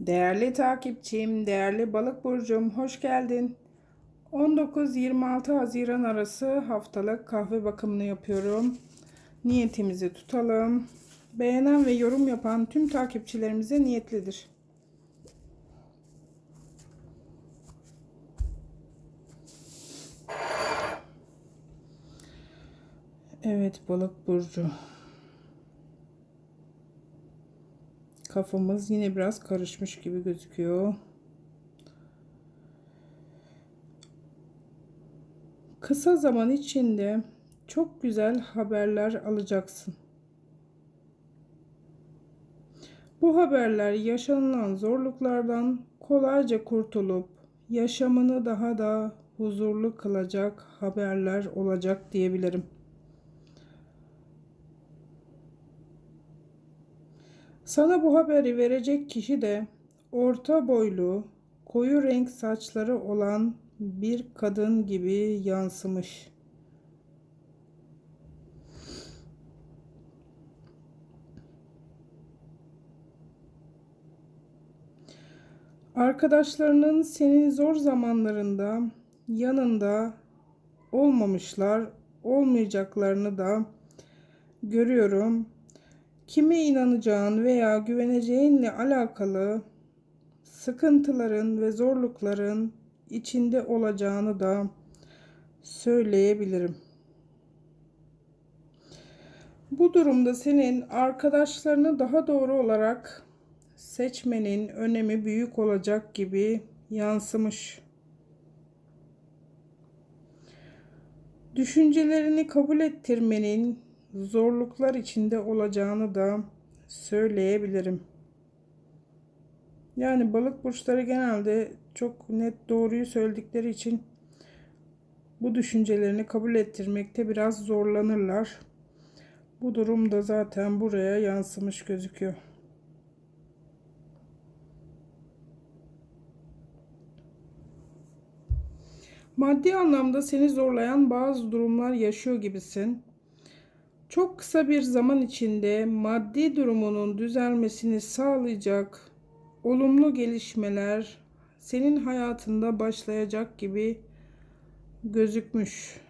Değerli takipçim, değerli balık burcum, hoş geldin. 19-26 Haziran arası haftalık kahve bakımını yapıyorum. Niyetimizi tutalım. Beğenen ve yorum yapan tüm takipçilerimize niyetlidir. Evet balık burcu. Kafamız yine biraz karışmış gibi gözüküyor. Kısa zaman içinde çok güzel haberler alacaksın. Bu haberler yaşanılan zorluklardan kolayca kurtulup yaşamını daha da huzurlu kılacak haberler olacak diyebilirim. Sana bu haberi verecek kişi de orta boylu, koyu renk saçları olan bir kadın gibi yansımış. Arkadaşlarının senin zor zamanlarında yanında olmamışlar, olmayacaklarını da görüyorum. Kime inanacağın veya güveneceğinle alakalı sıkıntıların ve zorlukların içinde olacağını da söyleyebilirim. Bu durumda senin arkadaşlarını daha doğru olarak seçmenin önemi büyük olacak gibi yansımış. Düşüncelerini kabul ettirmenin zorluklar içinde olacağını da söyleyebilirim. Yani balık burçları genelde çok net doğruyu söyledikleri için bu düşüncelerini kabul ettirmekte biraz zorlanırlar. Bu durum da zaten buraya yansımış gözüküyor. Maddi anlamda seni zorlayan bazı durumlar yaşıyor gibisin. Çok kısa bir zaman içinde maddi durumunun düzelmesini sağlayacak olumlu gelişmeler senin hayatında başlayacak gibi gözükmüş.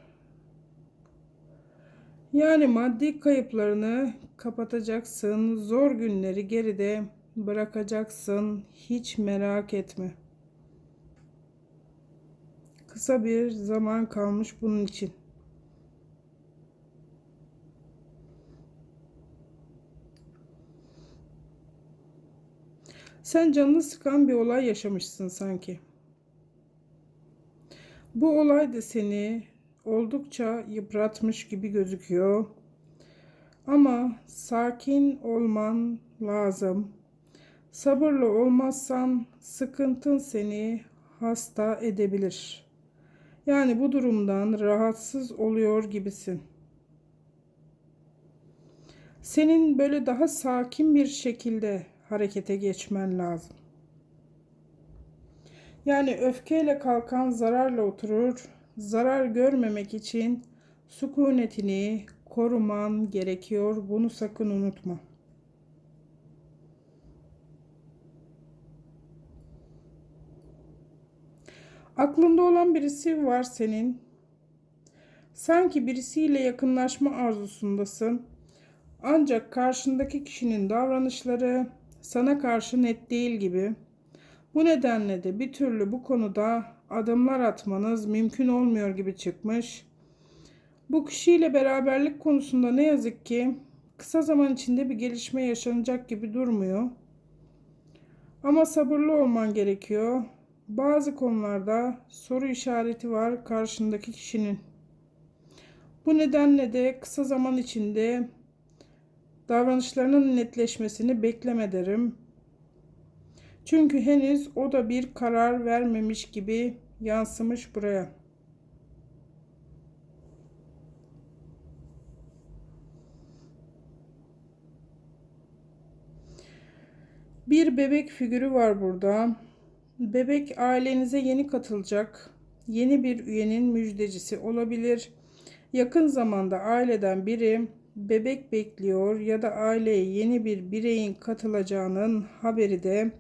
Yani maddi kayıplarını kapatacaksın, zor günleri geride bırakacaksın. Hiç merak etme. Kısa bir zaman kalmış bunun için. Sen canını sıkan bir olay yaşamışsın sanki. Bu olay da seni oldukça yıpratmış gibi gözüküyor. Ama sakin olman lazım. Sabırlı olmazsan sıkıntın seni hasta edebilir. Yani bu durumdan rahatsız oluyor gibisin. Senin böyle daha sakin bir şekilde harekete geçmen lazım. Yani öfkeyle kalkan zararla oturur. Zarar görmemek için sükunetini koruman gerekiyor. Bunu sakın unutma. Aklında olan birisi var senin. Sanki birisiyle yakınlaşma arzusundasın. Ancak karşındaki kişinin davranışları sana karşı net değil gibi. Bu nedenle de bir türlü bu konuda adımlar atmanız mümkün olmuyor gibi çıkmış. Bu kişiyle beraberlik konusunda ne yazık ki kısa zaman içinde bir gelişme yaşanacak gibi durmuyor. Ama sabırlı olman gerekiyor. Bazı konularda soru işareti var karşındaki kişinin. Bu nedenle de kısa zaman içinde davranışlarının netleşmesini bekleme derim. Çünkü henüz o da bir karar vermemiş gibi yansımış buraya. Bir bebek figürü var burada. Bebek ailenize yeni katılacak. Yeni bir üyenin müjdecisi olabilir. Yakın zamanda aileden biri bebek bekliyor ya da aileye yeni bir bireyin katılacağının haberi de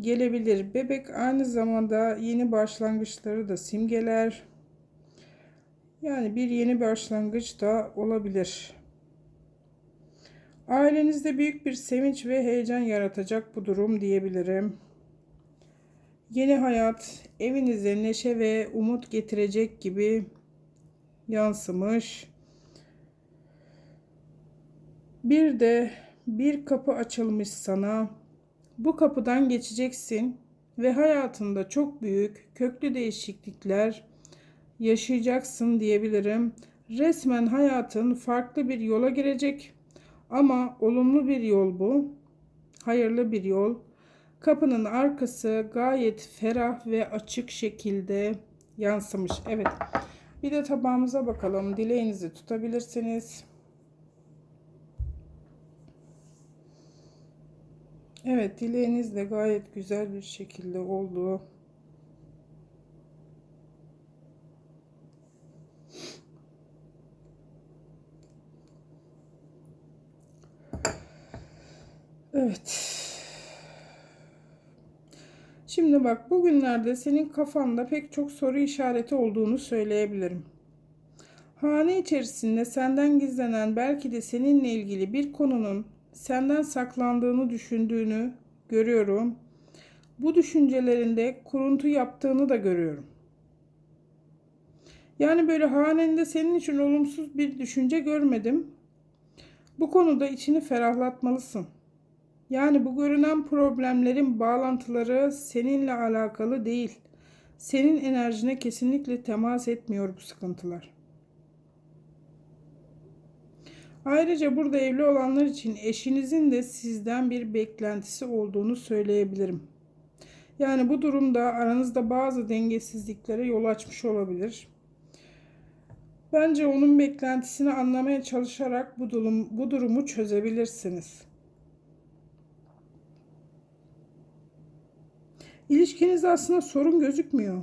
gelebilir. Bebek aynı zamanda yeni başlangıçları da simgeler. Yani bir yeni başlangıç da olabilir. Ailenizde büyük bir sevinç ve heyecan yaratacak bu durum diyebilirim. Yeni hayat evinize neşe ve umut getirecek gibi yansımış. Bir de bir kapı açılmış sana. Bu kapıdan geçeceksin ve hayatında çok büyük, köklü değişiklikler yaşayacaksın diyebilirim. Resmen hayatın farklı bir yola girecek ama olumlu bir yol bu. Hayırlı bir yol. Kapının arkası gayet ferah ve açık şekilde yansımış. Evet. Bir de tabağımıza bakalım. Dileğinizi tutabilirsiniz. Evet, dileğiniz de gayet güzel bir şekilde oldu. Evet. Şimdi bak bugünlerde senin kafanda pek çok soru işareti olduğunu söyleyebilirim. Hane içerisinde senden gizlenen belki de seninle ilgili bir konunun senden saklandığını düşündüğünü görüyorum. Bu düşüncelerinde kuruntu yaptığını da görüyorum. Yani böyle hanende senin için olumsuz bir düşünce görmedim. Bu konuda içini ferahlatmalısın. Yani bu görünen problemlerin bağlantıları seninle alakalı değil. Senin enerjine kesinlikle temas etmiyor bu sıkıntılar. Ayrıca burada evli olanlar için eşinizin de sizden bir beklentisi olduğunu söyleyebilirim. Yani bu durumda aranızda bazı dengesizliklere yol açmış olabilir. Bence onun beklentisini anlamaya çalışarak bu durum bu durumu çözebilirsiniz. İlişkinizde aslında sorun gözükmüyor.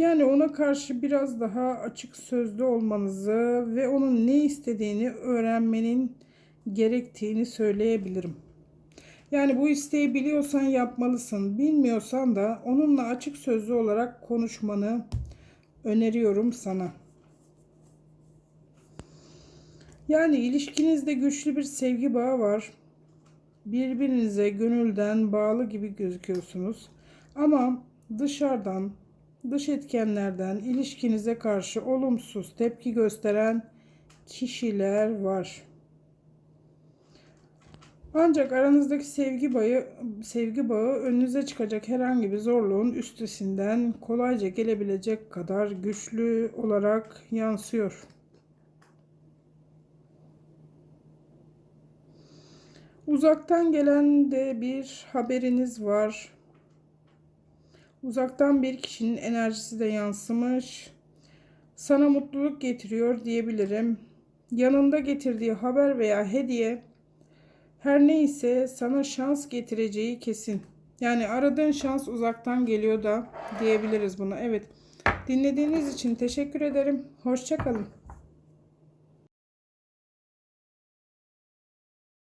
Yani ona karşı biraz daha açık sözlü olmanızı ve onun ne istediğini öğrenmenin gerektiğini söyleyebilirim. Yani bu isteği biliyorsan yapmalısın. Bilmiyorsan da onunla açık sözlü olarak konuşmanı öneriyorum sana. Yani ilişkinizde güçlü bir sevgi bağı var. Birbirinize gönülden bağlı gibi gözüküyorsunuz. Ama dışarıdan dış etkenlerden ilişkinize karşı olumsuz tepki gösteren kişiler var. Ancak aranızdaki sevgi bağı, sevgi bağı önünüze çıkacak herhangi bir zorluğun üstesinden kolayca gelebilecek kadar güçlü olarak yansıyor. Uzaktan gelen de bir haberiniz var. Uzaktan bir kişinin enerjisi de yansımış. Sana mutluluk getiriyor diyebilirim. Yanında getirdiği haber veya hediye her neyse sana şans getireceği kesin. Yani aradığın şans uzaktan geliyor da diyebiliriz buna. Evet. Dinlediğiniz için teşekkür ederim. Hoşçakalın.